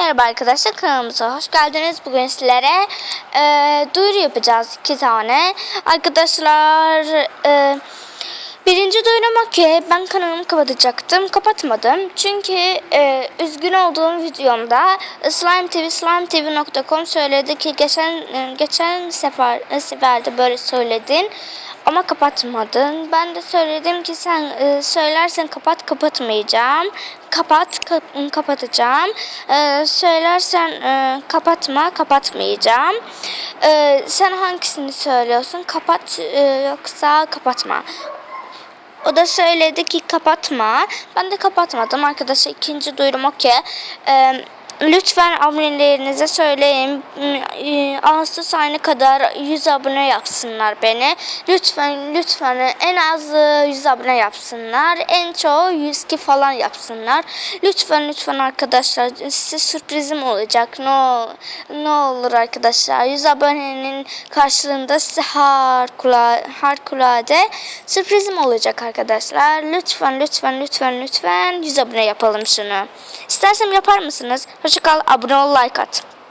Merhaba arkadaşlar kanalımıza hoş geldiniz. Bugün sizlere e, duyuru yapacağız iki tane. Arkadaşlar e, birinci duyurum o ki ben kanalımı kapatacaktım. Kapatmadım. Çünkü e, üzgün olduğum videomda Slime TV slimetv.com söyledi ki geçen e, geçen sefer seferde böyle söyledin. Ama kapatmadın. Ben de söyledim ki sen e, söylersen kapat kapatmayacağım. Kapat kap- kapatacağım. E, söylersen e, kapatma kapatmayacağım. E, sen hangisini söylüyorsun? Kapat e, yoksa kapatma. O da söyledi ki kapatma. Ben de kapatmadım arkadaşlar. İkinci duyurum o ki. E, lütfen abonelerinize söyleyin. E, Ağustos ayına kadar 100 abone yapsınlar beni. Lütfen lütfen en az e, 100 abone yapsınlar. En çoğu 102 falan yapsınlar. Lütfen lütfen arkadaşlar size sürprizim olacak. Ne ol- ne olur arkadaşlar 100 abonenin karşılığında size harikulade, harikulade sürprizim olacak arkadaşlar. Lütfen lütfen lütfen lütfen 100 abone yapalım şunu. İstersem yapar mısınız? Hoşçakal abone ol like at.